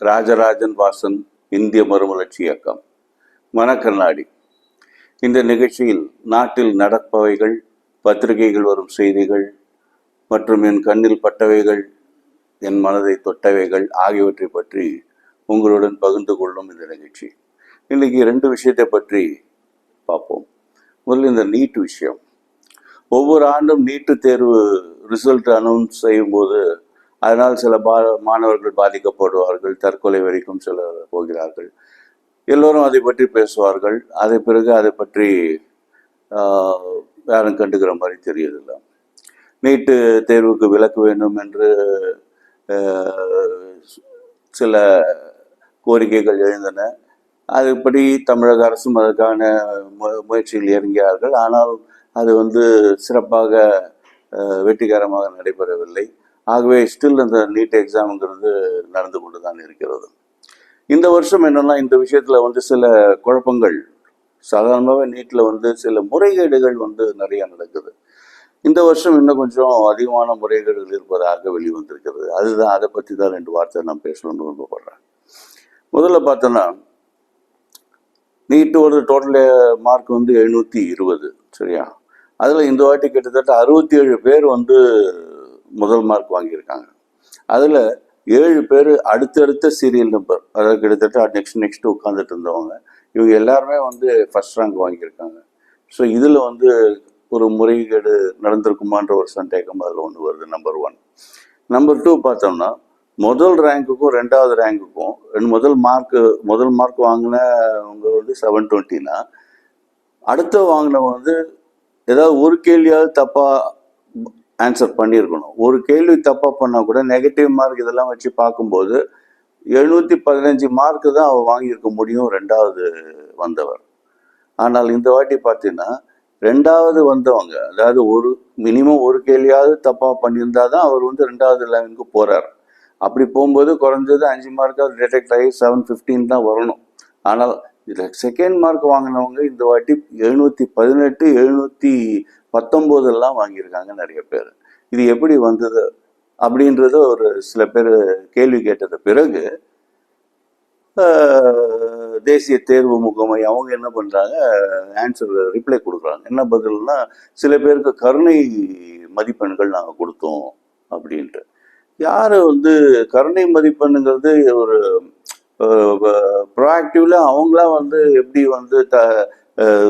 ராஜராஜன் வாசன் இந்திய மறுமலர்ச்சி இயக்கம். மனக்கண்ணாடி இந்த நிகழ்ச்சியில் நாட்டில் நடப்பவைகள் பத்திரிகைகள் வரும் செய்திகள் மற்றும் என் கண்ணில் பட்டவைகள் என் மனதை தொட்டவைகள் ஆகியவற்றை பற்றி உங்களுடன் பகிர்ந்து கொள்ளும் இந்த நிகழ்ச்சி. இன்னைக்கு ரெண்டு விஷயத்தை பற்றி பார்ப்போம். முதல்ல இந்த நீட் விஷயம். ஒவ்வொரு ஆண்டும் நீட்டு தேர்வு ரிசல்ட் அனௌன்ஸ் செய்யும்போது அதனால் சில பா மாணவர்கள் பாதிக்கப்படுவார்கள் தற்கொலை வரைக்கும் சில போகிறார்கள். எல்லோரும் அதை பற்றி பேசுவார்கள். அதை பிறகு அதை பற்றி யாரும் கண்டுக்கிற மாதிரி தெரியதில்லை நீட்டு தேர்வுக்கு விலக்கு வேண்டும் என்று சில கோரிக்கைகள் எழுந்தன. அதுபடி தமிழக அரசும் அதற்கான மு- முயற்சியில் இறங்கியார்கள். ஆனால் அது வந்து சிறப்பாக வெற்றிகரமாக நடைபெறவில்லை. ஆகவே ஸ்டில் அந்த நீட் எக்ஸாமுங்கிறது நடந்து கொண்டு தான் இருக்கிறது. இந்த வருஷம் என்னென்னா இந்த விஷயத்தில் வந்து சில குழப்பங்கள் சாதாரணமாகவே நீட்டில் வந்து சில முறைகேடுகள் வந்து நிறைய நடக்குது. இந்த வருஷம் இன்னும் கொஞ்சம் அதிகமான முறைகேடுகள் இருப்பதாக வெளிவந்திருக்கிறது. அதுதான் அதை பற்றி தான் ரெண்டு வார்த்தை நான் பேசணும்னு விரும்பப்படுறேன் முதல்ல பார்த்தோன்னா நீட்டு ஒரு டோட்டல் மார்க் வந்து எழுநூற்றி இருபது சரியா? அதில் இந்த வாட்டி கிட்டத்தட்ட அறுபத்தி ஏழு பேர் வந்து முதல் மார்க் வாங்கியிருக்காங்க. அதில் ஏழு பேர் அடுத்தடுத்த சீரியல் நம்பர் அதாவது கிட்டத்தட்ட நெக்ஸ்ட் நெக்ஸ்ட் உட்காந்துட்டு இருந்தவங்க இவங்க எல்லாருமே வந்து ஃபர்ஸ்ட் ரேங்க் வாங்கியிருக்காங்க. ஸோ இதில் வந்து ஒரு முறைகேடு நடந்திருக்குமான்ற ஒரு சந்தேகம் அதில் ஒன்று வருது நம்பர் ஒன் நம்பர் டூ பார்த்தோம்னா முதல் ரேங்க்குக்கும் ரெண்டாவது ரேங்க்குக்கும் ரெண்டு முதல் மார்க்கு முதல் மார்க் வாங்கினவங்க வந்து செவன் டுவெண்ட்டினா அடுத்த வாங்கினவங்க வந்து ஏதாவது ஒரு கேள்வியாவது தப்பாக ஆன்சர் பண்ணியிருக்கணும். ஒரு கேள்வி தப்பாக பண்ணால் கூட நெகட்டிவ் மார்க் இதெல்லாம் வச்சு பார்க்கும்போது எழுநூற்றி பதினஞ்சு மார்க்கு தான் அவர் வாங்கியிருக்க முடியும் ரெண்டாவது வந்தவர். ஆனால் இந்த வாட்டி பார்த்தீங்கன்னா ரெண்டாவது வந்தவங்க அதாவது ஒரு மினிமம் ஒரு கேள்வியாவது தப்பாக பண்ணியிருந்தா தான் அவர் வந்து ரெண்டாவது லெவனுக்கு போகிறார் அப்படி போகும்போது குறைஞ்சது அஞ்சு மார்க்காவது டிடெக்ட் ஆகி செவன் ஃபிஃப்டீன் தான் வரணும். ஆனால் இதில் செகண்ட் மார்க் வாங்கினவங்க இந்த வாட்டி எழுநூற்றி பதினெட்டு எழுநூற்றி பத்தொம்போதெல்லாம் வாங்கியிருக்காங்க நிறைய பேர். இது எப்படி வந்தது அப்படின்றத ஒரு சில பேர் கேள்வி கேட்டது பிறகு தேசிய தேர்வு முகமை அவங்க என்ன பண்ணுறாங்க ஆன்சர் ரிப்ளை கொடுக்குறாங்க. என்ன பதில்னா சில பேருக்கு கருணை மதிப்பெண்கள் நாங்கள் கொடுத்தோம் அப்படின்ட்டு. யார் வந்து கருணை மதிப்பெண்ணுங்கிறது ஒரு ப்ரோஆக்டிவ்ல அவங்களா வந்து எப்படி வந்து த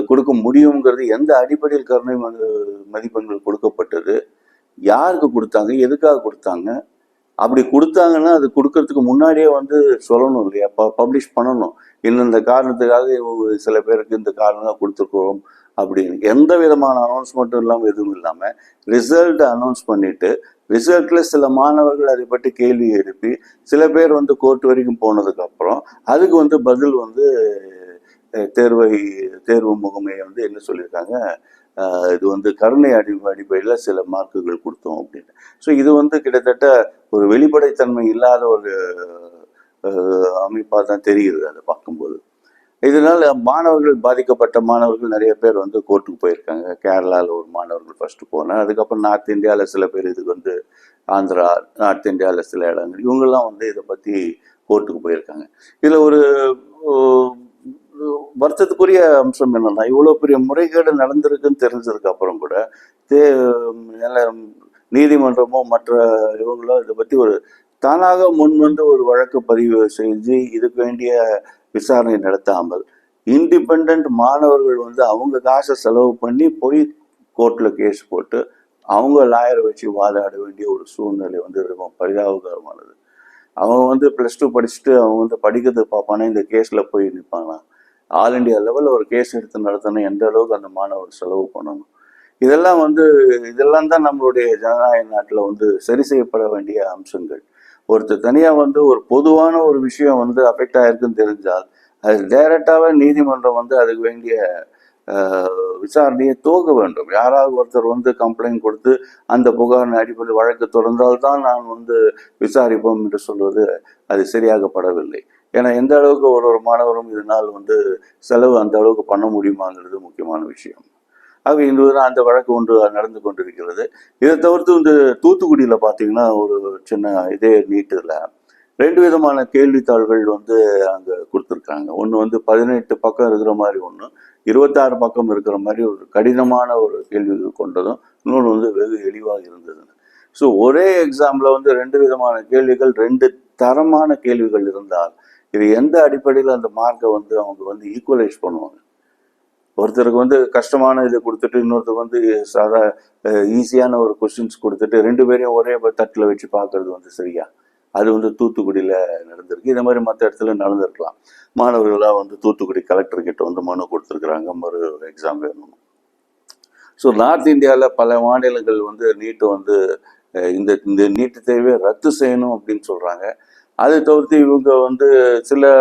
கொடுக்க முடியுங்கிறது எந்த அடிப்படையில் கருணை மதி- மதிப்பெண்கள் கொடுக்கப்பட்டது? யாருக்கு கொடுத்தாங்க எதுக்காக கொடுத்தாங்க? அப்படி கொடுத்தாங்கன்னா அது கொடுக்கறதுக்கு முன்னாடியே வந்து சொல்லணும் இல்லையா? ப பப்ளிஷ் பண்ணணும். இந்தந்த காரணத்துக்காக இவங்க சில பேருக்கு இந்த காரணம் தான் கொடுத்துருக்குறோம் அப்படின்னு. எந்த விதமான அனௌன்ஸ்மெண்ட்டும் இல்லாமல் எதுவும் இல்லாமல் ரிசல்ட் அனௌன்ஸ் பண்ணிட்டு ரிசல்ட்ல சில மாணவர்கள் அதை பற்றி கேள்வி எழுப்பி சில பேர் வந்து கோர்ட் வரைக்கும் போனதுக்கப்புறம் அதுக்கு வந்து பதில் வந்து தேர்வை தேர்வு முகமையை வந்து என்ன சொல்லியிருக்காங்க? இது வந்து கருணை அடி அடிப்படையில் சில மார்க்குகள் கொடுத்தோம் அப்படின்னு ஸோ இது வந்து கிட்டத்தட்ட ஒரு வெளிப்படைத்தன்மை இல்லாத ஒரு அமைப்பாக தான் தெரியுது அதை பார்க்கும்போது. இதனால் மாணவர்கள் பாதிக்கப்பட்ட மாணவர்கள் நிறைய பேர் வந்து கோர்ட்டுக்கு போயிருக்காங்க. கேரளாவில் ஒரு மாணவர்கள் ஃபஸ்ட்டு போனேன் அதுக்கப்புறம் நார்த் இந்தியாவில் சில பேர் இதுக்கு வந்து ஆந்திரா நார்த் இந்தியாவில் சில இடங்கள் இவங்கெல்லாம் வந்து இதை பற்றி கோர்ட்டுக்கு போயிருக்காங்க. இதில் ஒரு வருத்தத்துக்குரிய அம்சம் என்னன்னா இவ்வளோ பெரிய முறைகேடு நடந்திருக்குன்னு தெரிஞ்சதுக்கு அப்புறம் கூட தே நீதிமன்றமோ மற்ற இவங்களோ இதை பற்றி ஒரு தானாக முன் வந்து ஒரு வழக்கு பதிவு செஞ்சு இதுக்கு வேண்டிய விசாரணை நடத்தாமல் இண்டிபெண்ட் மாணவர்கள் வந்து அவங்க காசை செலவு பண்ணி போய் கோர்ட்டில் கேஸ் போட்டு அவங்க லாயரை வச்சு வாதாட வேண்டிய ஒரு சூழ்நிலை வந்து ரொம்ப பரிதாபகரமானது. அவங்க வந்து ப்ளஸ் டூ படிச்சுட்டு அவங்க வந்து படிக்கிறது பார்ப்பானா இந்த கேஸில் போய் நிற்பானா ஆல் இண்டியா லெவலில் ஒரு கேஸ் எடுத்து நடத்தணும் எந்த அளவுக்கு அந்த மாணவர் செலவு பண்ணணும். இதெல்லாம் வந்து இதெல்லாம் தான் நம்மளுடைய ஜனநாயக நாட்டில் வந்து சரி செய்யப்பட வேண்டிய அம்சங்கள். ஒருத்தர் தனியாக வந்து ஒரு பொதுவான ஒரு விஷயம் வந்து அஃபெக்ட் ஆகிருக்குன்னு தெரிஞ்சால் அது டைரக்டாகவே நீதிமன்றம் வந்து அதுக்கு வேண்டிய விசாரணையை துவக்க வேண்டும். யாராவது ஒருத்தர் வந்து கம்ப்ளைண்ட் கொடுத்து அந்த புகாரின் அடிப்படையில் வழக்கு தொடர்ந்தால்தான் நான் வந்து விசாரிப்போம் என்று சொல்வது அது சரியாகப்படவில்லை. ஏன்னா எந்த அளவுக்கு ஒரு ஒரு மாணவரும் இதனால் வந்து செலவு அந்த அளவுக்கு பண்ண முடியுமாங்கிறது முக்கியமான விஷயம். ஆக இன்று அந்த வழக்கு ஒன்று நடந்து கொண்டிருக்கிறது. இதை தவிர்த்து இந்த தூத்துக்குடியில் பார்த்தீங்கன்னா ஒரு சின்ன இதே நீட்டில் ரெண்டு விதமான கேள்வித்தாள்கள் வந்து அங்கே கொடுத்துருக்காங்க. ஒன்று வந்து பதினெட்டு பக்கம் இருக்கிற மாதிரி ஒன்று இருபத்தாறு பக்கம் இருக்கிற மாதிரி ஒரு கடினமான ஒரு கேள்விகள் கொண்டதும் இன்னொன்று வந்து வெகு எளிவாக இருந்தது. ஸோ ஒரே எக்ஸாமில் வந்து ரெண்டு விதமான கேள்விகள் ரெண்டு தரமான கேள்விகள் இருந்தால் இது எந்த அடிப்படையில் அந்த மார்க்கை வந்து அவங்க வந்து ஈக்குவலைஸ் பண்ணுவாங்க? ஒருத்தருக்கு வந்து கஷ்டமான இது கொடுத்துட்டு இன்னொருத்தருக்கு வந்து சாதா ஈஸியான ஒரு கொஸ்டின்ஸ் கொடுத்துட்டு ரெண்டு பேரையும் ஒரே தட்டில் வச்சு பார்க்கறது வந்து சரியா? அது வந்து தூத்துக்குடியில் நடந்திருக்கு. இதே மாதிரி மற்ற இடத்துல நடந்திருக்கலாம். மாணவர்களாக வந்து தூத்துக்குடி கலெக்டர் கிட்ட வந்து மனு கொடுத்துருக்குறாங்க. மறு எக்ஸாம் வேணும் ஸோ நார்த் இந்தியாவில் பல மாநிலங்கள் வந்து நீட்டை வந்து இந்த இந்த நீட்டு தேவையை ரத்து செய்யணும் அப்படின்னு சொல்கிறாங்க அதை தவிர்த்து இவங்க வந்து சில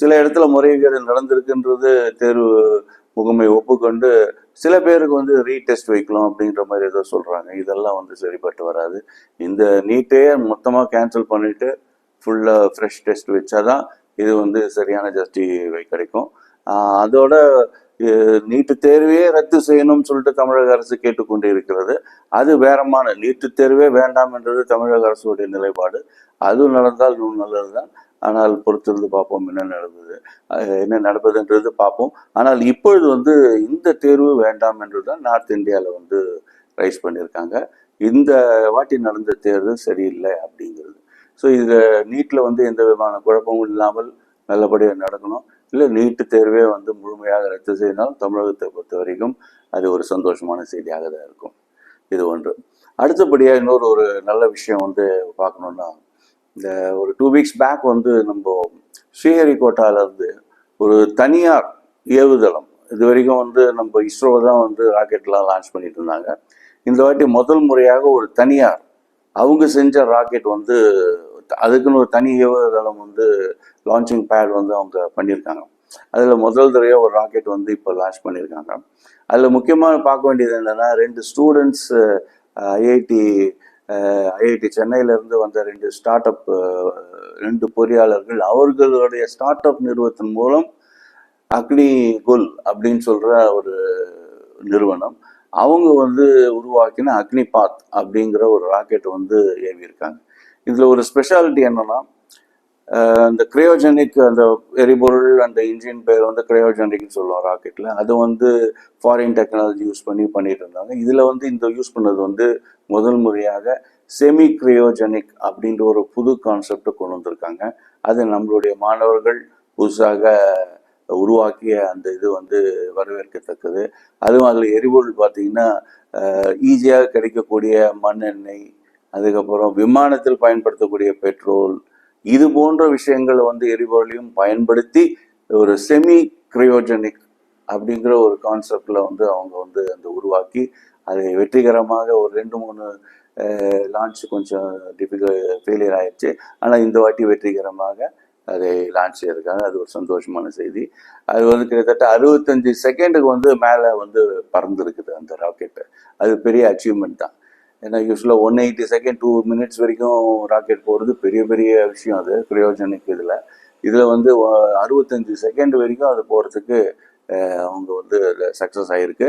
சில இடத்துல முறைகேடு நடந்திருக்குன்றது தேர்வு முகமை ஒப்புக்கொண்டு சில பேருக்கு வந்து ரீடெஸ்ட் வைக்கலாம் அப்படின்ற மாதிரி ஏதோ சொல்கிறாங்க இதெல்லாம் வந்து சரிப்பட்டு வராது. இந்த நீட்டே மொத்தமாக கேன்சல் பண்ணிட்டு ஃபுல்லாக ஃப்ரெஷ் டெஸ்ட் வச்சாதான் இது வந்து சரியான ஜஸ்டிஃபை கிடைக்கும். அதோட நீட்டு தேர்வையே ரத்து செய்யணும்னு சொல்லிட்டு தமிழக அரசு கேட்டுக்கொண்டு இருக்கிறது அது வேறமான நீட்டு தேர்வே வேண்டாம் என்றது தமிழக அரசுடைய நிலைப்பாடு. அதுவும் நடந்தால் இன்னும் நல்லதுதான். ஆனால் பொறுத்திருந்து பார்ப்போம் என்ன நடந்தது என்ன நடப்பதுன்றது பார்ப்போம். ஆனால் இப்பொழுது வந்து இந்த தேர்வு வேண்டாம் என்றுதான் நார்த் இந்தியாவில் வந்து ரைஸ் பண்ணியிருக்காங்க. இந்த வாட்டி நடந்த தேர்வு சரியில்லை அப்படிங்கிறது. ஸோ இதில் நீட்டில் வந்து எந்த விதமான குழப்பமும் இல்லாமல் நல்லபடியாக நடக்கணும். இல்லை நீட்டு தேர்வே வந்து முழுமையாக ரத்து செய்தாலும் தமிழகத்தை பொறுத்த வரைக்கும் அது ஒரு சந்தோஷமான செய்தியாக தான் இருக்கும். இது ஒன்று. அடுத்தபடியாக இன்னொரு ஒரு நல்ல விஷயம் வந்து பார்க்கணுன்னா இந்த ஒரு டூ வீக்ஸ் பேக் வந்து நம்ம ஸ்ரீஹரிகோட்டாவிலேருந்து ஒரு தனியார் ஏவுதளம் இது வரைக்கும் வந்து நம்ம இஸ்ரோ தான் வந்து ராக்கெட்லாம் லான்ச் பண்ணிட்டு இருந்தாங்க. இந்த வாட்டி முதல் முறையாக ஒரு தனியார் அவங்க செஞ்ச ராக்கெட் வந்து அதுக்குன்னு ஒரு தனி ஏவுதளம் வந்து லான்ச்சிங் பேட் வந்து அவங்க பண்ணியிருக்காங்க. அதில் முதல் தடவையாக ஒரு ராக்கெட் வந்து இப்போ லான்ச் பண்ணியிருக்காங்க. அதில் முக்கியமாக பார்க்க வேண்டியது என்னென்னா ரெண்டு ஸ்டூடெண்ட்ஸ் ஐஐடி ஐஐடி சென்னையிலேருந்து வந்த ரெண்டு ஸ்டார்ட் அப் ரெண்டு பொறியாளர்கள் அவர்களுடைய ஸ்டார்ட் அப் நிறுவனத்தின் மூலம் அக்னி குல் அப்படின்னு சொல்கிற ஒரு நிறுவனம் அவங்க வந்து உருவாக்கின அக்னி பாத் அப்படிங்கிற ஒரு ராக்கெட் வந்து ஏவியிருக்காங்க. இதில் ஒரு ஸ்பெஷாலிட்டி என்னன்னா அந்த கிரையோஜெனிக் அந்த எரிபொருள் அந்த இன்ஜின் பேர் வந்து கிரையோஜெனிக்னு சொல்லுவோம் ராக்கெட்டில் அது வந்து ஃபாரின் டெக்னாலஜி யூஸ் பண்ணி பண்ணிட்டு இருந்தாங்க. இதில் வந்து இந்த யூஸ் பண்ணது வந்து முதல் முறையாக செமி கிரையோஜெனிக் அப்படின்ற ஒரு புது கான்செப்டை கொண்டு வந்திருக்காங்க. அது நம்மளுடைய மாணவர்கள் புதுசாக உருவாக்கிய அந்த இது வந்து வரவேற்கத்தக்கது. அதுவும் அதில் எரிபொருள் பார்த்தீங்கன்னா ஈஸியாக கிடைக்கக்கூடிய மண்ணெண்ணெய் அதுக்கப்புறம் விமானத்தில் பயன்படுத்தக்கூடிய பெட்ரோல் இது போன்ற விஷயங்களை வந்து எரிபொருளையும் பயன்படுத்தி ஒரு செமி கிரையோஜெனிக் அப்படிங்கிற ஒரு கான்செப்டில் வந்து அவங்க வந்து அந்த உருவாக்கி அதை வெற்றிகரமாக ஒரு ரெண்டு மூணு லான்ச் கொஞ்சம் டிஃபிகல் ஃபெயிலியர் ஆயிடுச்சு ஆனால் இந்த வாட்டி வெற்றிகரமாக அதை லான்ச் செய்திருக்காங்க அது ஒரு சந்தோஷமான செய்தி. அது வந்து கிட்டத்தட்ட அறுபத்தஞ்சு செகண்டுக்கு வந்து மேலே வந்து பறந்துருக்குது அந்த ராக்கெட்டு அது பெரிய அச்சீவ்மெண்ட் தான். ஏன்னா யூஸ்வலாக one eighty second two minutes வரைக்கும் ராக்கெட் போகிறது பெரிய பெரிய விஷயம் அது கிரையோஜெனிக் இதில். இதில் வந்து அறுபத்தஞ்சு செகண்ட் வரைக்கும் அது போகிறதுக்கு அவங்க வந்து சக்ஸஸ் ஆகிருக்கு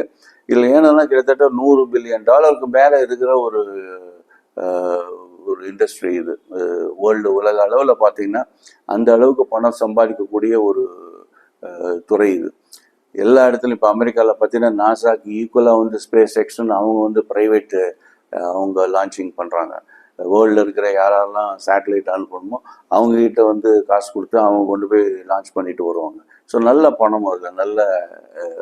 இதில் ஏன்னா கிட்டத்தட்ட நூறு பில்லியன் டாலருக்கு மேலே இருக்கிற ஒரு ஒரு இண்டஸ்ட்ரி இது. வேர்ல்டு உலக அளவில் பார்த்தீங்கன்னா அந்த அளவுக்கு பணம் சம்பாதிக்கக்கூடிய ஒரு துறை இது. எல்லா இடத்துலையும் இப்போ அமெரிக்காவில் பார்த்தீங்கன்னா நாசாக்கு ஈக்குவலாக வந்து ஸ்பேஸ் எக்ஸ்னு அவங்க வந்து ப்ரைவேட்டு அவங்க லான்ச்சிங் பண்ணுறாங்க வேர்ல்டில் இருக்கிற யாரெல்லாம் சேட்டலைட் அனுப்பணுமோ அவங்ககிட்ட வந்து காசு கொடுத்து அவங்க கொண்டு போய் லான்ச் பண்ணிட்டு வருவாங்க. ஸோ நல்ல பணம் வருது. நல்ல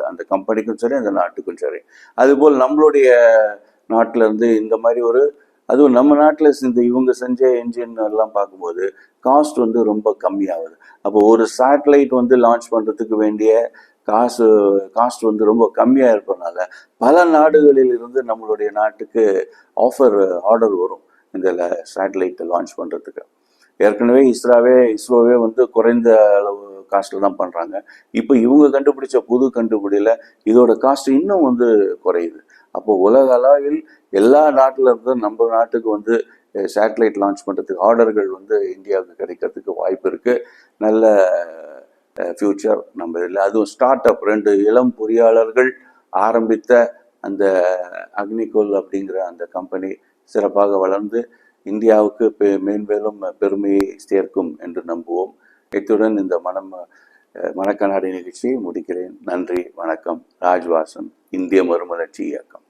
அந்த கம்பெனிக்கும் சரி அந்த நாட்டுக்கும் சரி. அதுபோல் நம்மளுடைய நாட்டிலேருந்து இந்த மாதிரி ஒரு அதுவும் நம்ம நாட்டில் இந்த இவங்க செஞ்ச என்ஜின் எல்லாம் பார்க்கும்போது காஸ்ட் வந்து ரொம்ப கம்மியாகுது. அப்போ ஒரு சேட்டலைட் வந்து லான்ச் பண்ணுறதுக்கு வேண்டிய காசு காஸ்ட் வந்து ரொம்ப கம்மியாக இருப்பதுனால பல நாடுகளில் இருந்து நம்மளுடைய நாட்டுக்கு ஆஃபர் ஆர்டர் வரும் இந்த சேட்டலைட்டை லான்ச் பண்ணுறதுக்கு ஏற்கனவே இஸ்ராவே இஸ்ரோவே வந்து குறைந்த அளவு காஸ்ட்டில் தான் பண்ணுறாங்க இப்போ இவங்க கண்டுபிடிச்ச புது கண்டுபிடியில் இதோட காஸ்ட் இன்னும் வந்து குறையுது. அப்போ உலக அளவில் எல்லா நாட்டில் இருந்தும் நம்ம நாட்டுக்கு வந்து சேட்டலைட் லான்ச் பண்ணுறதுக்கு ஆர்டர்கள் வந்து இந்தியாவுக்கு கிடைக்கிறதுக்கு வாய்ப்பு இருக்குது நல்ல ஃப்யூச்சர் நம்ம இதில். அதுவும் ஸ்டார்ட் அப் ரெண்டு இளம் பொறியாளர்கள் ஆரம்பித்த அந்த அக்னிகோல் அப்படிங்கிற அந்த கம்பெனி சிறப்பாக வளர்ந்து இந்தியாவுக்கு பெ- மேன்மேலும் பெருமையை சேர்க்கும் என்று நம்புவோம். இத்துடன் இந்த மனம் அஹ், நிகழ்ச்சியை முடிக்கிறேன். நன்றி வணக்கம். ராஜ்வாசன் இந்திய மறுமலர்ச்சி இயக்கம்.